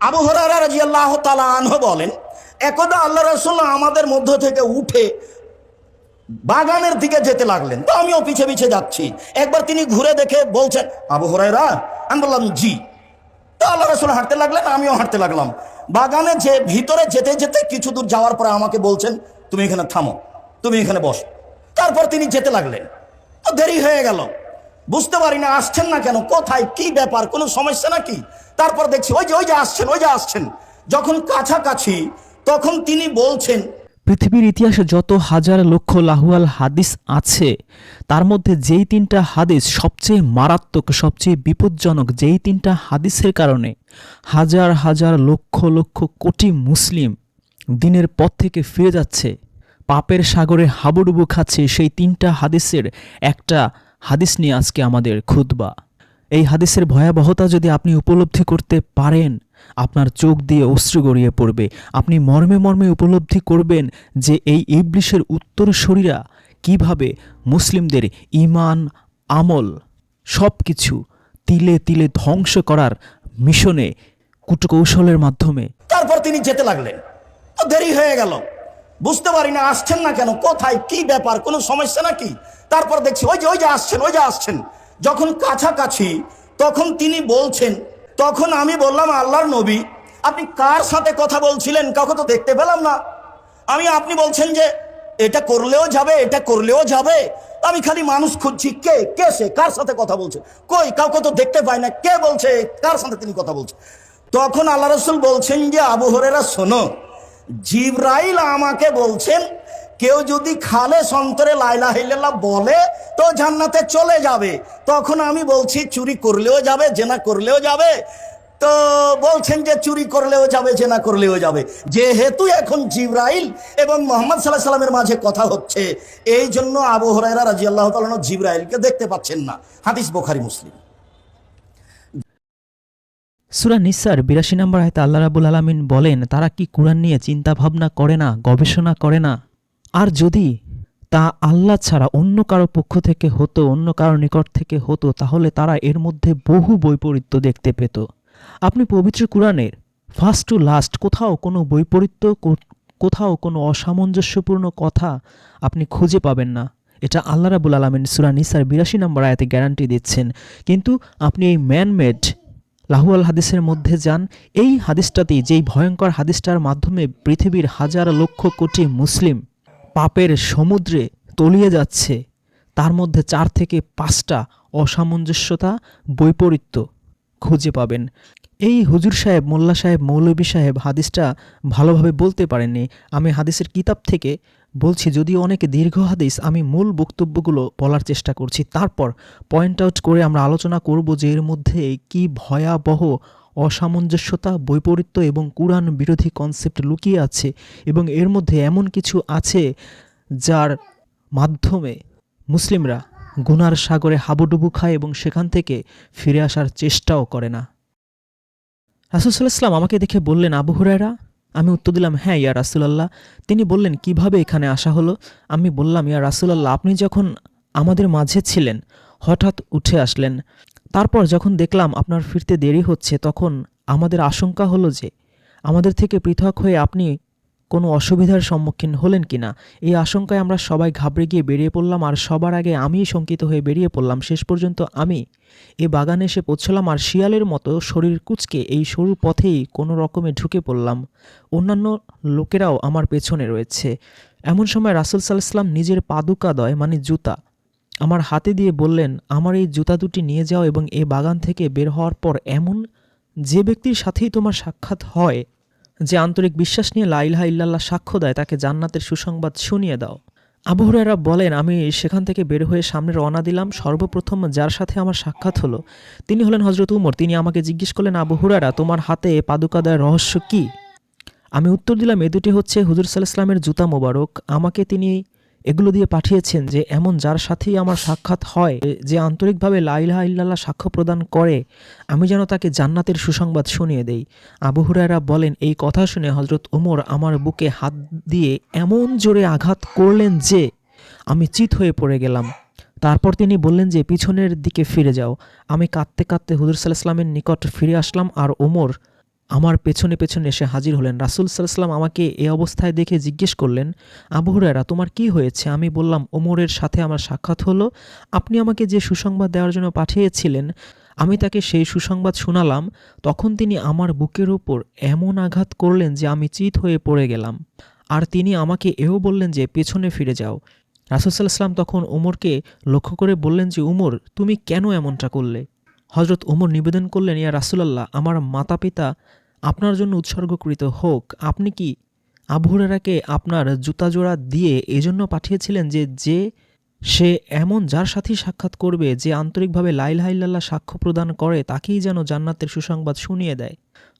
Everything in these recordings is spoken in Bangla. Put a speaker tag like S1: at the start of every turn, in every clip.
S1: আবু হরারা আল্লাহ আনহ বলেন, একদা আল্লাহ রসুল আমাদের মধ্য থেকে উঠে বাগানের দিকে যেতে লাগলেন, তো আমিও পিছে পিছে যাচ্ছি। একবার তিনি ঘুরে দেখে বলছেন, আবু হরাইরা আমি বললাম, জি। তো আল্লাহ রসুল হাঁটতে লাগলেন, আমিও হাঁটতে লাগলাম। বাগানে যে, ভিতরে যেতে যেতে কিছু দূর যাওয়ার পরে আমাকে বলছেন, তুমি এখানে থামো, তুমি এখানে বস। তারপর তিনি যেতে লাগলেন। তো দেরি হয়ে গেল। বুঝতে পারি না, আসছেন না কেন, কোথায়, কি ব্যাপার, কোনো সমস্যা নাকি? তারপর দেখছি, ওই যে ওই যে আসছেন, ওই যে আসছেন। যখন কাছাকাছি, তখন তিনি বলছেন,
S2: পৃথিবীর ইতিহাসে যত হাজার লক্ষ লাহুয়াল হাদিস আছে, তার মধ্যে যেই তিনটা হাদিস সবচেয়ে মারাত্মক, সবচেয়ে বিপজ্জনক, যেই তিনটা হাদিসের কারণে হাজার হাজার লক্ষ লক্ষ কোটি মুসলিম দিনের পথ থেকে ফিরে যাচ্ছে, পাপের সাগরে হাবুডুবু খাচ্ছে, সেই তিনটা হাদিসের একটা হাদিস নিয়ে আজকে আমাদের খুতবা। এই হাদিসের ভয়াবহতা যদি আপনি উপলব্ধি করতে পারেন, আপনার চোখ দিয়ে অশ্রু গড়িয়ে পড়বে। আপনি মর্মে মর্মে উপলব্ধি করবেন যে এই ইবলিশের উত্তরসূরিরা কীভাবে মুসলিমদের ইমান আমল সব কিছু তিলে তিলে ধ্বংস করার মিশনে কূটকৌশলের মাধ্যমে
S1: তারপর তিনি যেতে লাগলেন। দেরি হয়ে গেল। বুঝতে পারি না, আসছেন না কেন? কোথায়? কি ব্যাপার? কোনো সমস্যা নাকি? তারপর দেখছি, ওই যে ওই যে আসছেন, ওই যে আসছেন। যখন কাছাকাছি, তখন তিনি বলছেন, তখন আমি বললাম, আল্লাহর নবী, আপনি কার সাথে কথা বলছিলেন? কাউকে তো দেখতে পেলাম না। আমি, আপনি বলছেন যে, এটা করলেও যাবে, এটা করলেও যাবে। আমি খালি মানুষ খুঁজছি, কে কে সে, কার সাথে কথা বলছে? কই, কাউকে তো দেখতে পাই না, কে বলছে, কার সাথে তিনি কথা বলছে? তখন আল্লাহ রসুল বলছেন যে, আবু হরেরা শোনো, জিব্রাইল আমাকে বলছেন কেউ যদি খালে সন্তরে লাইলা হিল্লাল্লাহ বলে, তো জান্নাতে চলে যাবে। তখন আমি বলছি, চুরি করলেও যাবে, জেনা করলেও যাবে। তো বলছেন যে, চুরি করলেও যাবে, জেনা করলেও যাবে। যেহেতু এখন জিব্রাইল এবং মোহাম্মদ সাল্লাহ সাল্লামের মাঝে কথা হচ্ছে, এই জন্য আবু হরাইরা রাজি আল্লাহ তালন জিব্রাইলকে দেখতে পাচ্ছেন না। হাদিস বোখারি, মুসলিম।
S2: সুরা নিসার বিরাশি নম্বর আয়তে আল্লাহ রাবুল আলমিন বলেন, তারা কি কোরআন নিয়ে চিন্তা ভাবনা করে না, গবেষণা করে না? আর যদি তা আল্লাহ ছাড়া অন্য কারও পক্ষ থেকে হতো, অন্য কারও নিকট থেকে হতো, তাহলে তারা এর মধ্যে বহু বৈপরীত্য দেখতে পেত। আপনি পবিত্র কোরআনের ফার্স্ট টু লাস্ট কোথাও কোনো বৈপরীত্য কোথাও কোনো অসামঞ্জস্যপূর্ণ কথা আপনি খুঁজে পাবেন না। এটা আল্লাহ রাবুল আলমিন সুরা নিসার বিরাশি নম্বর আয়াতে গ্যারান্টি দিচ্ছেন। কিন্তু আপনি এই ম্যানমেড লাহুয়াল হাদিসের মধ্যে যান, এই হাদিসটাতেই যেই ভয়ঙ্কর হাদিসটার মাধ্যমে পৃথিবীর হাজার লক্ষ কোটি মুসলিম পাপের সমুদ্রে তলিয়ে যাচ্ছে। তার মধ্যে চার থেকে পাঁচটা অসামঞ্জস্যতা, বৈপরীত্য খুঁজে পাবেন। এই হুজুর সাহেব, মোল্লা সাহেব, মৌলভী সাহেব হাদিসটা ভালোভাবে বলতে পারেননি। আমি হাদিসের কিতাব থেকে বলছি যদিও অনেক দীর্ঘ হাদিস, আমি মূল বক্তব্যগুলো বলার চেষ্টা করছি। তারপর পয়েন্ট আউট করে আমরা আলোচনা করব যে এর মধ্যে কি ভয়াবহ অসামঞ্জস্যতা, বৈপরীত্য এবং কোরআন বিরোধী কনসেপ্ট লুকিয়ে আছে এবং এর মধ্যে এমন কিছু আছে যার মাধ্যমে মুসলিমরা গুনার সাগরে হাবুডুবু খায় এবং সেখান থেকে ফিরে আসার চেষ্টাও করে না। রাসুলসাল্লাহ আমাকে দেখে বললেন, আবু হুরায়রা? আমি উত্তর দিলাম হ্যাঁ ইয়া রাসুলাল্লাহ। তিনি বললেন, কীভাবে এখানে আসা হলো? আমি বললাম, ইয়া রাসুলাল্লাহ, আপনি যখন আমাদের মাঝে ছিলেন, হঠাৎ উঠে আসলেন। তারপর যখন দেখলাম আপনার ফিরতে দেরি হচ্ছে, তখন আমাদের আশঙ্কা হলো যে আমাদের থেকে পৃথক হয়ে আপনি কোনো অসুবিধার সম্মুখীন হলেন কি না। এই আশঙ্কায় আমরা সবাই ঘাবড়ে গিয়ে বেরিয়ে পড়লাম আর সবার আগে আমিই শঙ্কিত হয়ে বেরিয়ে পড়লাম। শেষ পর্যন্ত আমি এ বাগানে এসে পৌঁছলাম আর শিয়ালের মতো শরীর কুচকে এই সরু পথেই কোনো রকমে ঢুকে পড়লাম। অন্যান্য লোকেরাও আমার পেছনে রয়েছে। এমন সময় রাসুল সাল্লাম নিজের পাদুকাদয় মানে জুতা। আমার হাতে দিয়ে বললেন, আমার এই জুতা দুটি নিয়ে যাও এবং এ বাগান থেকে বের হওয়ার পর এমন যে ব্যক্তির সাথেই তোমার সাক্ষাৎ হয় যে আন্তরিক বিশ্বাস নিয়ে লাইলহা ইল্লাল্লাহ সাক্ষ্য দেয়, তাকে জান্নাতের সুসংবাদ শুনিয়ে দাও। আবু বলেন, আমি সেখান থেকে বের হয়ে সামনে রওনা দিলাম। সর্বপ্রথম যার সাথে আমার সাক্ষাৎ হলো, তিনি হলেন হজরত উমর। তিনি আমাকে জিজ্ঞেস করলেন, আবু হুরায়রা, তোমার হাতে পাদুকাদার রহস্য কি? আমি উত্তর দিলাম, এ দুটি হচ্ছে হুজুর সাল্লাহ ইসলামের জুতা মোবারক। আমাকে তিনি এগুলো দিয়ে পাঠিয়েছেন যে এমন যার সাথেই আমার সাক্ষাৎ হয়, যে আন্তরিকভাবে লাইলাহা ইল্লাল্লাহ সাক্ষ্য প্রদান করে, আমি যেন তাকে জান্নাতের সুসংবাদ শুনিয়ে দেই। আবু হুরায়রা বলেন, এই কথা শুনে হজরত ওমর আমার বুকে হাত দিয়ে এমন জোরে আঘাত করলেন যে আমি চিত হয়ে পড়ে গেলাম। তারপর তিনি বললেন যে, পিছনের দিকে ফিরে যাও। আমি কাঁদতে কাঁদতে হুজুর সাল্লাহ ইসলামের নিকট ফিরে আসলাম আর ওমর আমার পেছনে পেছনে এসে হাজির হলেন। রাসুল সাল্লাম আমাকে এ অবস্থায় দেখে জিজ্ঞেস করলেন, আবু হুরায়রা, তোমার কি হয়েছে? আমি বললাম, ওমরের সাথে আমার সাক্ষাৎ হলো। আপনি আমাকে যে সুসংবাদ দেওয়ার জন্য পাঠিয়েছিলেন, আমি তাকে সেই সুসংবাদ শোনালাম। তখন তিনি আমার বুকের ওপর এমন আঘাত করলেন যে আমি চিত হয়ে পড়ে গেলাম। আর তিনি আমাকে এও বললেন যে, পেছনে ফিরে যাও। রাসুলসাল্লাম তখন ওমরকে লক্ষ্য করে বললেন যে উমর তুমি কেন এমনটা করলে? হজরত উমর নিবেদন করলেন, ইয়া রাসুলাল্লাহ, আমার মাতা পিতা আপনার জন্য উৎসর্গকৃত হোক, আপনি কি আবহুরেরাকে আপনার জুতা জোড়া দিয়ে এজন্য পাঠিয়েছিলেন যে যে সে এমন যার সাথেই সাক্ষাৎ করবে, যে আন্তরিকভাবে লাইল হাইল্লাহ সাক্ষ্য প্রদান করে, তাকেই যেন জান্নাতের সুসংবাদ শুনিয়ে দেয়?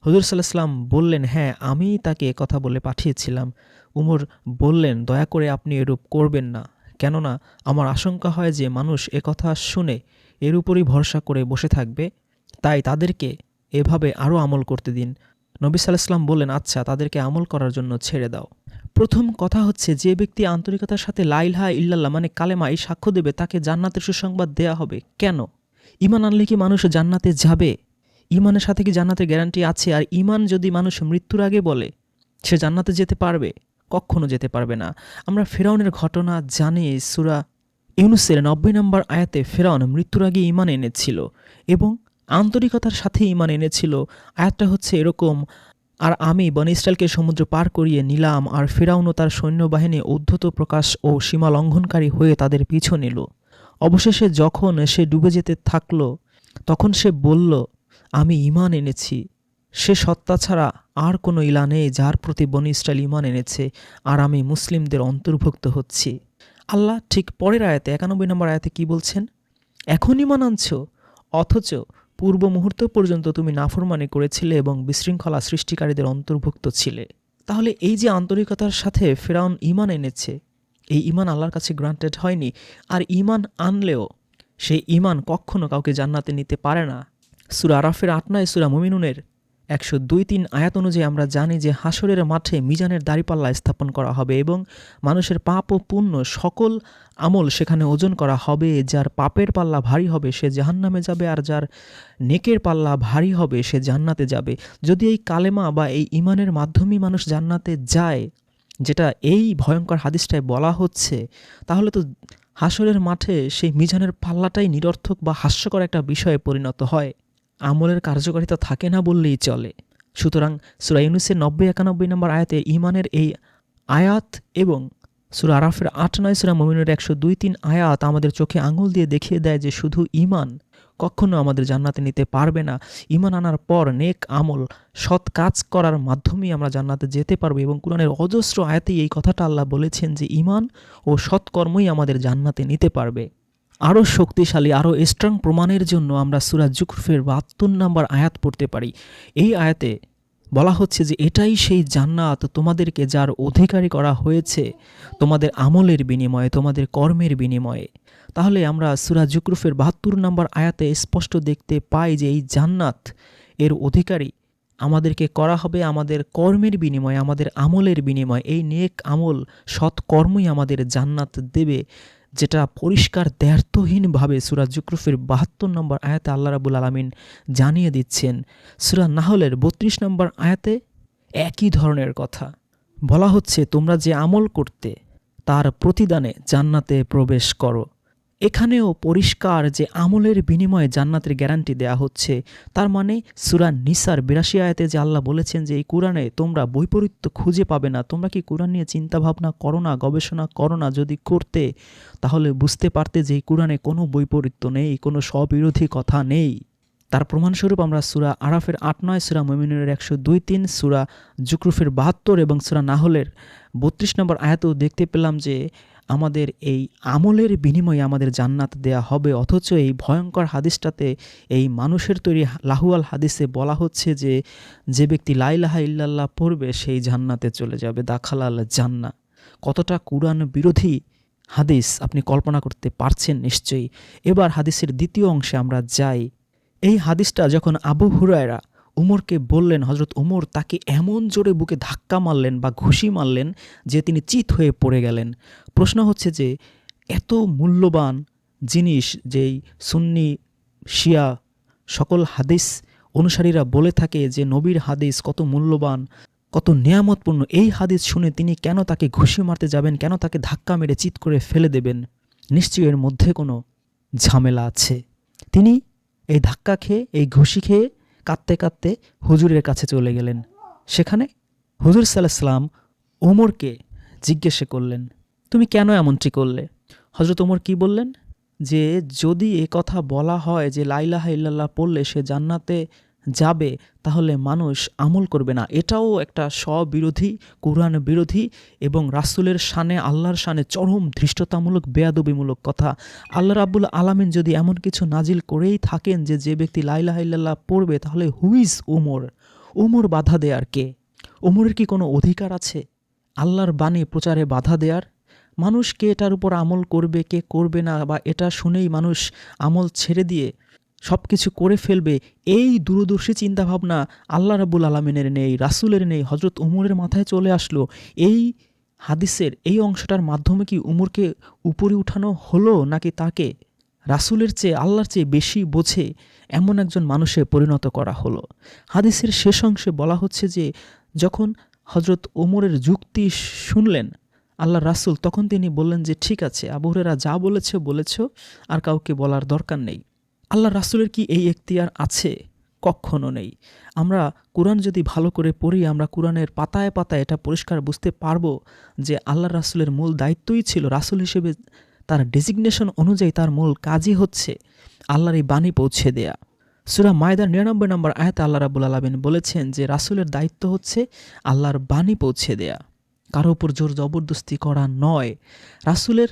S2: হজুর সাল্লাহাম বললেন হ্যাঁ আমি তাকে কথা বলে পাঠিয়েছিলাম। উমর বললেন, দয়া করে আপনি এরূপ করবেন না। কেননা আমার আশঙ্কা হয় যে মানুষ কথা শুনে এর উপরই ভরসা করে বসে থাকবে। তাই তাদেরকে এভাবে আরও আমল করতে দিন। নবী সাল্লাহাম বললেন আচ্ছা তাদেরকে আমল করার জন্য ছেড়ে দাও। প্রথম কথা হচ্ছে, যে ব্যক্তি আন্তরিকতার সাথে লাইলহা ইল্লাল্লাহ মানে কালেমা এই সাক্ষ্য দেবে, তাকে জান্নাতের সুসংবাদ দেয়া হবে। কেন? ইমান আনলে কি মানুষ জান্নাতে যাবে? ইমানের সাথে কি জান্নাতের গ্যারান্টি আছে? আর ইমান যদি মানুষ মৃত্যুর আগে বলে, সে জান্নাতে যেতে পারবে? কখনো যেতে পারবে না। আমরা ফেরাউনের ঘটনা জানি, সুরা ইউনুসের নব্বই নম্বর আয়াতে ফেরাউন মৃত্যুর আগে ইমান এনেছিল এবং আন্তরিকতার সাথে ইমান এনেছিল। আয়াতটা হচ্ছে এরকম, আর আমি বন ইসরায়েলকে সমুদ্র পার করিয়ে নিলাম, আর ফেরাউনও তার সৈন্যবাহিনী উদ্ধত প্রকাশ ও সীমা লঙ্ঘনকারী হয়ে তাদের পিছু নিল। অবশেষে যখন সে ডুবে যেতে থাকল, তখন সে বলল, আমি ইমান এনেছি। সে সত্তা ছাড়া আর কোনো ইলা নেই যার প্রতি বন ইসরায়েল ইমান এনেছে, আর আমি মুসলিমদের অন্তর্ভুক্ত হচ্ছি। আল্লাহ ঠিক পরের আয়াতে, একানব্বই নম্বর আয়াতে কি বলছেন? এখন ইমান আনছ, অথচ পূর্ব মুহূর্ত পর্যন্ত তুমি নাফরমানি করেছিলে এবং বিশৃঙ্খলা সৃষ্টিকারীদের অন্তর্ভুক্ত ছিলে। তাহলে এই যে আন্তরিকতার সাথে ফেরাউন ইমান এনেছে, এই ইমান আল্লাহর কাছে গ্রান্টেড হয়নি, আর ইমান আনলেও সেই ইমান কখনো কাউকে জান্নাতে নিতে পারে না। সুরা আরাফের আটনায় সুরা মুমিনুনের একশো দুই তিন আয়াত অনুযায়ী আমরা জানি যে হাসরের মাঠে মিজানের দাড়িপাল্লা স্থাপন করা হবে এবং মানুষের পাপ ও পুণ্য সকল আমল সেখানে ওজন করা হবে, যার পাপের পাল্লা ভারী হবে সে জাহান্নামে যাবে আর যার নেকের পাল্লা ভারী হবে সে জান্নাতে যাবে। যদি এই কালেমা বা এই ইমানের মাধ্যমেই মানুষ জান্নাতে যায়, যেটা এই ভয়ঙ্কর হাদিসটায় বলা হচ্ছে, তাহলে তো হাসরের মাঠে সেই মিজানের পাল্লাটাই নিরর্থক বা হাস্যকর একটা বিষয়ে পরিণত হয়। আমলের কার্যকারিতা থাকে না বললেই চলে। সুতরাং সুরা ইউনুসের নব্বই একানব্বই নম্বর আয়াতে ইমানের এই আয়াত এবং সুরা আরাফের আট নয় সুরা মমিনের একশো দুই তিন আয়াত আমাদের চোখে আঙুল দিয়ে দেখিয়ে দেয় যে শুধু ইমান কখনো আমাদের জান্নাতে নিতে পারবে না। ইমান আনার পর নেক আমল, সৎ কাজ করার মাধ্যমেই আমরা জান্নাতে যেতে পারব এবং কোরআনের অজস্র আয়াতেই এই কথাটা আল্লাহ বলেছেন যে ইমান ও সৎকর্মই আমাদের জান্নাতে নিতে পারবে। আরও শক্তিশালী, আরও স্ট্রং প্রমাণের জন্য আমরা সুরা জুকরফের বাহাত্তর নম্বর আয়াত পড়তে পারি। এই আয়াতে বলা হচ্ছে যে, এটাই সেই জান্নাত তোমাদেরকে যার অধিকারী করা হয়েছে, তোমাদের আমলের বিনিময়ে, তোমাদের কর্মের বিনিময়ে। তাহলে আমরা সুরা জুকরুফের বাহাত্তর নম্বর আয়াতে স্পষ্ট দেখতে পাই যে, এই জান্নাত এর অধিকারী আমাদেরকে করা হবে আমাদের কর্মের বিনিময়ে, আমাদের আমলের বিনিময়ে। এই নেক আমল, সৎ কর্মই আমাদের জান্নাত দেবে। যেটা পরিষ্কার দ্ব্যর্থহীনভাবে সুরা জুকরুফের বাহাত্তর নম্বর আয়াতে আল্লাহ রাবুল আলমিন জানিয়ে দিচ্ছেন, সুরা নাহলের বত্রিশ নম্বর আয়াতে একই ধরনের কথা। বলা হচ্ছে, তোমরা যে আমল করতে, তার প্রতিদানে জান্নাতে প্রবেশ করো। এখানেও পরিষ্কার যে আমলের বিনিময়ে জান্নাতের গ্যারান্টি দেয়া হচ্ছে। তার মানে সুরা নিসার বিরাশি আয়াতে যে আল্লাহ বলেছেন যে, এই কোরআনে তোমরা বৈপরীত্য খুঁজে পাবে না। তোমরা কি কোরআন নিয়ে চিন্তাভাবনা করো না, গবেষণা করো না যদি করতে, তাহলে বুঝতে পারতে যে, এই কোরআনে কোনো বৈপরীত্য নেই, কোনো স্ববিরোধী কথা নেই। তার প্রমাণস্বরূপ আমরা সুরা আরাফের আট নয়, সুরা মমিনের একশো দুই তিন, সুরা জুকরুফের বাহাত্তর এবং সুরা নাহলের বত্রিশ নম্বর আয়াতেও দেখতে পেলাম যে আমাদের এই আমলের বিনিময়ে আমাদের জান্নাত দেয়া হবে। অথচ এই ভয়ঙ্কর হাদিসটাতে এই মানুষের তৈরি লাহুয়াল হাদিসে বলা হচ্ছে যে যে ব্যক্তি লাইলাহা ইল্লাল্লাহ পড়বে, সেই জান্নাতে চলে যাবে, দাখালাল জান্না কতটা কুরআন বিরোধী হাদিস আপনি কল্পনা করতে পারছেন নিশ্চয়ই। এবার হাদিসের দ্বিতীয় অংশে আমরা যাই। এই হাদিসটা যখন আবু হুরায়রা উমরকে বললেন হজরত উমর তাকে এমন জোরে বুকে ধাক্কা মারলেন বা ঘুষি মারলেন যে তিনি চিত হয়ে পড়ে গেলেন। প্রশ্ন হচ্ছে যে, এত মূল্যবান জিনিস যেই সুন্নি, শিয়া সকল হাদিস অনুসারীরা বলে থাকে যে, নবীর হাদিস কত মূল্যবান, কত নিয়ামতপূর্ণ। এই হাদিস শুনে তিনি কেন তাকে ঘুষি মারতে যাবেন, কেন তাকে ধাক্কা মেরে চিৎ করে ফেলে দেবেন? নিশ্চয়ই এর মধ্যে কোনো ঝামেলা আছে। তিনি এই ধাক্কা খেয়ে, এই ঘুষি খেয়ে কাঁদতে কাঁদতে হুজুরের কাছে চলে গেলেন। সেখানে হুজুর সাল্লাম ওমরকে জিজ্ঞেসে করলেন, তুমি কেন এমনটি করলে? হজরত ওমর কি বললেন? যে যদি এ কথা বলা হয় যে লাইলাহ ইল্লাল্লাহ পড়লে সে জান্নাতে যাবে, তাহলে মানুষ আমল করবে না। এটাও একটা স্ববিরোধী, কোরআন বিরোধী এবং রাসূলের শানে, আল্লাহর শানে চরম ধৃষ্টতামূলক, বেয়াদবিমূলক কথা। আল্লাহ রাব্বুল আলামিন যদি এমন কিছু নাজিল করেই থাকেন যে যে ব্যক্তি লাইলাহা ইল্লাল্লাহ পড়বে, তাহলে হুইজ ওমর ওমর বাধা দেয়ার কে? ওমরের কি কোনো অধিকার আছে? আল্লাহর বাণী প্রচারে বাধা দেয়ার? মানুষ কে এটার উপর আমল করবে, কে করবে না, বা এটা শুনেই মানুষ আমল ছেড়ে দিয়ে সব কিছু করে ফেলবে, এই দূরদর্শী চিন্তাভাবনা আল্লাহ রাবুল আলমিনের নেই, রাসুলের নেই হজরত উমরের মাথায় চলে আসলো। এই হাদিসের এই অংশটার মাধ্যমে কি উমরকে উপরে উঠানো হলো নাকি তাকে রাসুলের চেয়ে, আল্লাহর চেয়ে বেশি বোঝে এমন একজন মানুষে পরিণত করা হলো? হাদিসের শেষ অংশে বলা হচ্ছে যে, যখন হজরত ওমরের যুক্তি শুনলেন আল্লাহ রাসুল, তখন তিনি বললেন যে, ঠিক আছে আবহরেরা যা বলেছে, বলেছ, আর কাউকে বলার দরকার নেই। আল্লাহ রাসুলের কি এই এখতিয়ার আছে? কখনো নেই। আমরা কোরআন যদি ভালো করে পড়ি, আমরা কোরআনের পাতায় পাতায় এটা পরিষ্কার বুঝতে পারব যে আল্লাহ রাসুলের মূল দায়িত্বই ছিল, রাসুল হিসেবে তার ডেজিগনেশন অনুযায়ী তার মূল কাজই হচ্ছে আল্লাহর এই বাণী পৌঁছে দেয়া। সুরা মায়দার নিরানব্বই নম্বর আয়াতে আল্লাহ রাবুল আলমিন বলেছেন যে রাসুলের দায়িত্ব হচ্ছে আল্লাহর বাণী পৌঁছে দেয়া। কারও উপর জোর জবরদস্তি করা নয়। রাসুলের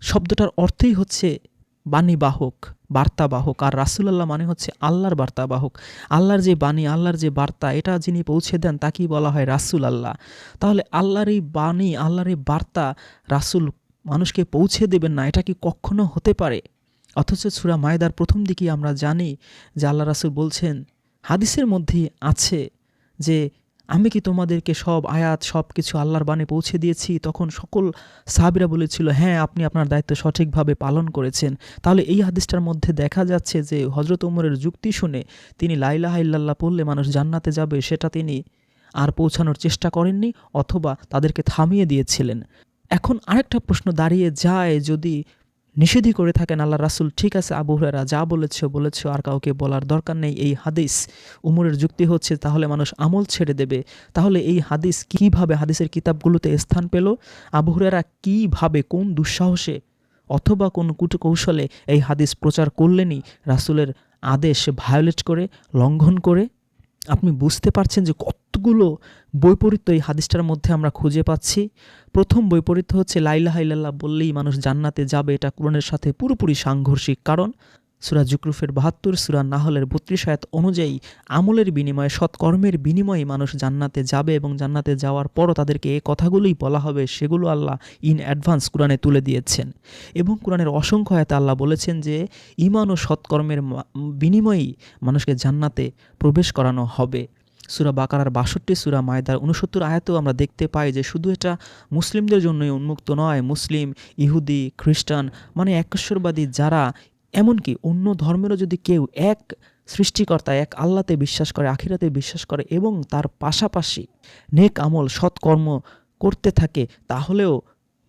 S2: শব্দটার অর্থই হচ্ছে বাণীবাহক। বার্তাবাহক, আর রাসুলাল্লাহ মানে হচ্ছে আল্লাহর বার্তাবাহক। আল্লাহর যে বাণী, আল্লাহর যে বার্তা, এটা যিনি পৌঁছে দেন তাকেই বলা হয় রাসুল আল্লাহ তাহলে আল্লাহর এই বাণী, আল্লাহর এই বার্তা রাসুল মানুষকে পৌঁছে দেবেন না, এটা কি কখনো হতে পারে? অথচ সুরা মায়দার প্রথম দিকেই আমরা জানি যে আল্লাহ রাসুল বলছেন, হাদিসের মধ্যে আছে যে আমি কি তোমাদেরকে সব আয়াত সব কিছু আল্লাহর বাণী পৌঁছে দিয়েছি? তখন সকল সাহাবিরা বলেছিল হ্যাঁ আপনি আপনার দায়িত্ব সঠিকভাবে পালন করেছেন। তাহলে এই হাদিসটার মধ্যে দেখা যাচ্ছে যে হজরত উমরের যুক্তি শুনে তিনি লাইলাহা ইল্লাল্লাহ পড়লে মানুষ জান্নাতে যাবে, সেটা তিনি আর পৌঁছানোর চেষ্টা করেননি অথবা তাদেরকে থামিয়ে দিয়েছিলেন। এখন আরেকটা প্রশ্ন দাঁড়িয়ে যায়, যদি নিষেধই করে থাকেন আল্লাহ রাসুল, ঠিক আছে, আবু হুরায়রা, যা বলেছ বলেছ, আর কাউকে বলার দরকার নেই। এই হাদিস উমরের যুক্তি হচ্ছে, তাহলে মানুষ আমল ছেড়ে দেবে। তাহলে এই হাদিস কীভাবে, হাদিসের কিতাবগুলোতে স্থান পেল? আবু হুরায়রা কীভাবে, কোন দুঃসাহসে অথবা কোন কৌশলে এই হাদিস প্রচার করলেনই রাসুলের আদেশ ভায়োলেট করে, লঙ্ঘন করে? আপনি বুঝতে পারছেন যে কতগুলো বৈপরীত্য এই হাদিসটার মধ্যে আমরা খুঁজে পাচ্ছি। প্রথম বৈপরীত্য হচ্ছে লাইলাহা ইল্লাল্লাহ বললেই মানুষ জান্নাতে যাবে। এটা কোরআনের সাথে পুরোপুরি সাংঘর্ষিক কারণ। সুরা জুকরুফের বাহাত্তর, সুরা নাহলের বত্রিশ আয়াত অনুযায়ী আমলের বিনিময়ে, সৎকর্মের বিনিময়ে মানুষ জান্নাতে যাবে এবং জান্নাতে যাওয়ার পরও তাদেরকে এই কথাগুলোই বলা হবে, সেগুলো আল্লাহ ইন অ্যাডভান্স কোরআনে তুলে দিয়েছেন। এবং কোরআনের অসংখ্য আয়াতে আল্লাহ বলেছেন যে ইমান ও সৎকর্মের বিনিময়েই মানুষকে জান্নাতে প্রবেশ করানো হবে। সুরা বাকারার বাষট্টি সুরা মায়দার উনসত্তর আয়াতেও আমরা দেখতে পাই যে শুধু এটা মুসলিমদের জন্যই উন্মুক্ত নয়, মুসলিম, ইহুদি, খ্রিস্টান মানে একেশ্বরবাদী যারা, এমনকি অন্য ধর্মেরও যদি কেউ এক সৃষ্টিকর্তা, এক আল্লাতে বিশ্বাস করে, আখিরাতে বিশ্বাস করে এবং তার পাশাপাশি নেক আমল, সৎকর্ম করতে থাকে, তাহলেও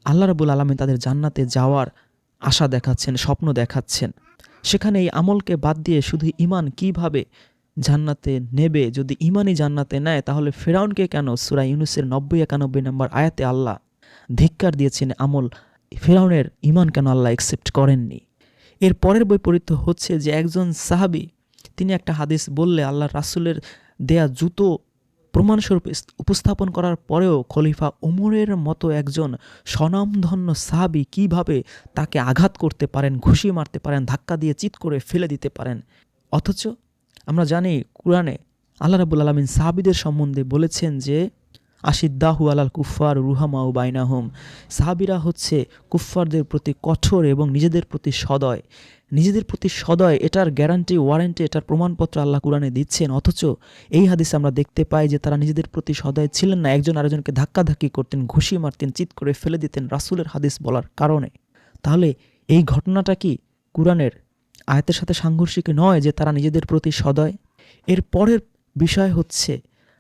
S2: আল্লাহ রাবুল আলমী তাদের জান্নাতে যাওয়ার আশা দেখাচ্ছেন, স্বপ্ন দেখাচ্ছেন। সেখানে এই আমলকে বাদ দিয়ে শুধু ইমান কীভাবে জান্নাতে নেবে, যদি ইমানই জান্নাতে নেয়, তাহলে ফেরাউনকে কেন? সুরা ইউনুসের নব্বই একানব্বই নম্বর আয়াতে আল্লাহ ধিক্কার দিয়েছেন, আমল, ফেরাউনের ইমান কেন আল্লাহ অ্যাকসেপ্ট করেননি? এর পরের বৈপরীত্য হচ্ছে যে একজন সাহাবি, তিনি একটা হাদিস বললে, আল্লাহ রাসুলের দেয়া জুতো প্রমাণস্বরূপ উপস্থাপন করার পরেও খলিফা উমরের মতো একজন স্বনামধন্য সাহাবি কীভাবে তাকে আঘাত করতে পারেন, ঘুষি মারতে পারেন, ধাক্কা দিয়ে চিৎ করে ফেলে দিতে পারেন? অথচ আমরা জানি কোরআনে আল্লাহ রাবুল আলমিন সাহাবিদের সম্বন্ধে বলেছেন যে, আশিদ্দাহু আলাল কুফার রুহামাউ বাইনাহুম। সাহাবিরা হচ্ছে কুফফারদের প্রতি কঠোর এবং নিজেদের প্রতি সদয়। নিজেদের প্রতি সদয়, এটার গ্যারান্টি ওয়ারেন্টি এটার প্রমাণপত্র আল্লাহ কোরআনে দিচ্ছেন। অথচ এই হাদিসে আমরা দেখতে পাই যে, তারা নিজেদের প্রতি সদয় ছিলেন না, একজন আরেকজনকে ধাক্কাধাক্কি করতেন, ঘুষি মারতেন, চিৎ করে ফেলে দিতেন রাসুলের হাদিস বলার কারণে। তাহলে এই ঘটনাটা কি কোরআনের আয়াতের সাথে সাংঘর্ষিক নয় যে তারা নিজেদের প্রতি সদয়। এর পরের বিষয় হচ্ছে,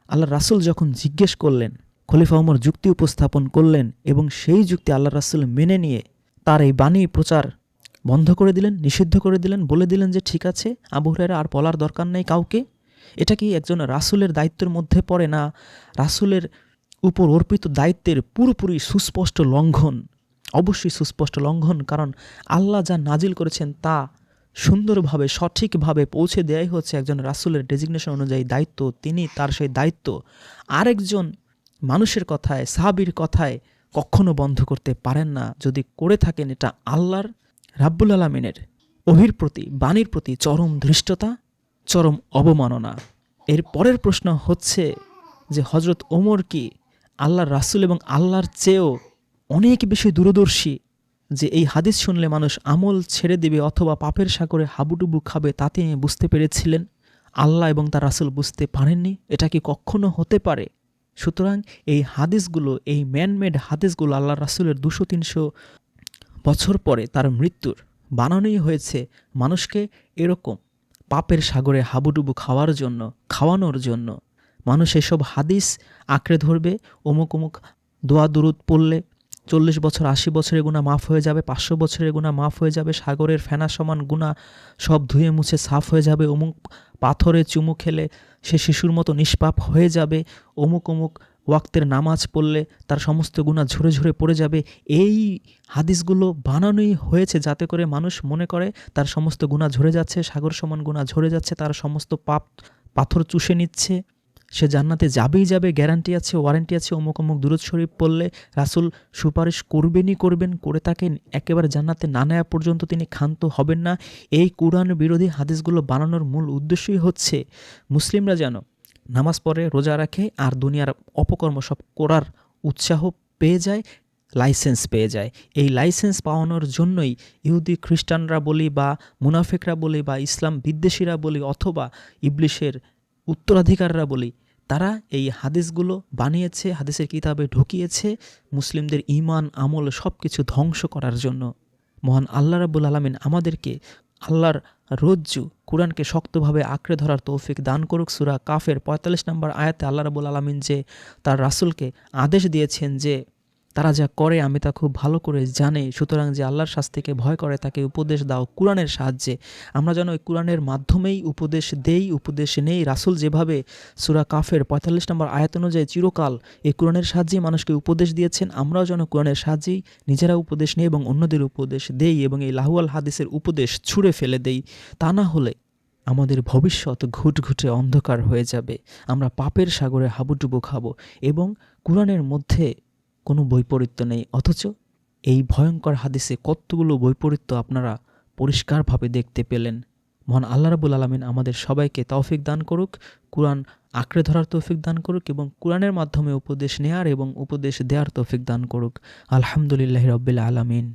S2: আল্লাহ রাসুল যখন জিজ্ঞেস করলেন, খলিফা ওমর যুক্তি উপস্থাপন করলেন এবং সেই যুক্তি আল্লাহ রাসুল মেনে নিয়ে তার এই বাণী প্রচার বন্ধ করে দিলেন, নিষিদ্ধ করে দিলেন, বলে দিলেন যে, ঠিক আছে, আবু আর বলার দরকার নেই কাউকে। এটা কি একজন রাসুলের দায়িত্বের মধ্যে পড়ে না রাসুলের উপর অর্পিত দায়িত্বের পুরোপুরি সুস্পষ্ট লঙ্ঘন? অবশ্যই সুস্পষ্ট লঙ্ঘন, কারণ আল্লাহ যা নাজিল করেছেন তা সুন্দরভাবে, সঠিকভাবে পৌঁছে দেয়াই হচ্ছে একজন রাসুলের ডেজিগনেশন অনুযায়ী দায়িত্ব। তিনি তার সেই দায়িত্ব আরেকজন মানুষের কথায়, সাহাবির কথায় কখনো বন্ধ করতে পারেন না। যদি করে থাকেন এটা আল্লাহর, রাব্বুল আলমিনের অহির প্রতি, বাণীর প্রতি চরম ধৃষ্টতা, চরম অবমাননা। এর পরের প্রশ্ন হচ্ছে যে হজরত ওমর কি আল্লাহর রাসুল এবং আল্লাহর চেয়েও অনেক বেশি দূরদর্শী যে এই হাদিস শুনলে মানুষ আমল ছেড়ে দেবে অথবা পাপের সাগরে হাবুডুবু খাবে তা তিনি বুঝতে পেরেছিলেন আল্লাহ এবং তার রাসুল বুঝতে পারেননি। এটা কি কখনো হতে পারে? সুতরাং এই হাদিসগুলো, এই ম্যানমেড হাদিসগুলো আল্লাহ রাসুলের দুশো তিনশো বছর পরে তার মৃত্যুর বানানোই হয়েছে। মানুষকে এরকম পাপের সাগরে হাবুডুবু খাওয়ার জন্য, খাওয়ানোর জন্য মানুষ এসব হাদিস আঁকড়ে ধরবে, অমুক অমুক দোয়া দুরুদ পড়লে চল্লিশ বছর, আশি বছরের গুণা মাফ হয়ে যাবে, পাঁচশো বছরের গুণা মাফ হয়ে যাবে, সাগরের ফেনা সমান গুণা সব ধুয়ে মুছে সাফ হয়ে যাবে, অমুক পাথরে চুমু খেলে সে শিশুর মতো নিষ্পাপ হয়ে যাবে, অমুক অমুক ওয়াক্তের নামাজ পড়লে তার সমস্ত গুণা ঝরে ঝরে পড়ে যাবে। এই হাদিসগুলো বানানোই হয়েছে যাতে করে মানুষ মনে করে তার সমস্ত গুণা ঝরে যাচ্ছে, সাগর সমান গুণা ঝরে যাচ্ছে, তার সমস্ত পাপ, পাথর চুষে নিচ্ছে। সে জান্নাতে যাবেই যাবে গ্যারান্টি আছে ওয়ারেন্টি আছে, অমুক অমুক দুরুদ শরীফ পড়লে রাসুল সুপারিশ করবেনই করবেন, করে তাকে একেবারে জান্নাতে না নেওয়া পর্যন্ত তিনি ক্ষান্ত হবেন না। এই কোরআন বিরোধী হাদিসগুলো বানানোর মূল উদ্দেশ্যই হচ্ছে, মুসলিমরা যেন নামাজ পড়ে, রোজা রাখে আর দুনিয়ার অপকর্ম সব করার উৎসাহ পেয়ে যায় লাইসেন্স পেয়ে যায়। এই লাইসেন্স পাওয়ানোর জন্যই ইহুদি খ্রিস্টানরা বলি বা মুনাফিকরা বলি বা ইসলাম বিদ্বেষীরা বলি অথবা ইবলিশের উত্তরাধিকাররা বলি তারা এই হাদিসগুলো বানিয়েছে, হাদিসের কিতাবে ঢুকিয়েছে মুসলিমদের ইমান আমল সব কিছু ধ্বংস করার জন্য। মহান আল্লাহ রাবুল আলমিন আমাদেরকে আল্লাহর রজ্জু, কোরআনকে শক্তভাবে আঁকড়ে ধরার তৌফিক দান করুক। সুরা কাফের পঁয়তাল্লিশ নম্বর আয়াতে আল্লাহ রাবুল আলমিন যে তার রাসুলকে আদেশ দিয়েছেন যে তারা যা করে, আমি তা খুব ভালো করে জানে। সুতরাং যে আল্লাহর শাস্তিকে ভয় করে, তাকে উপদেশ দাও কোরআনের সাহায্যে। আমরা যেন ওই কোরআনের মাধ্যমেই উপদেশ দেই, উপদেশ নেই। রাসুল যেভাবে সুরা কাফের পঁয়তাল্লিশ নম্বর আয়াত অনুযায়ী চিরকাল এই কোরআনের সাহায্যেই মানুষকে উপদেশ দিয়েছেন, আমরাও যেন কোরআনের সাহায্যেই নিজেরা উপদেশ নেই এবং অন্যদের উপদেশ দেই এবং এই লাহুয়াল হাদিসের উপদেশ ছুঁড়ে ফেলে দেই। তা না হলে আমাদের ভবিষ্যৎ ঘুটঘুটে অন্ধকার হয়ে যাবে। আমরা পাপের সাগরে হাবুডুবু খাব এবং কোরআনের মধ্যে কোনো বৈপরীত্য নেই। অথচ এই ভয়ঙ্কর হাদিসে কতগুলো বৈপরীত্য আপনারা পরিষ্কারভাবে দেখতে পেলেন। মহান আল্লাহ রাবুল আলমিন আমাদের সবাইকে তৌফিক দান করুক, কোরআন আঁকড়ে ধরার তৌফিক দান করুক এবং কোরআনের মাধ্যমে উপদেশ নেয়ার এবং উপদেশ দেওয়ার তৌফিক দান করুক। আলহামদুলিল্লাহ রব্বিল আলমিন।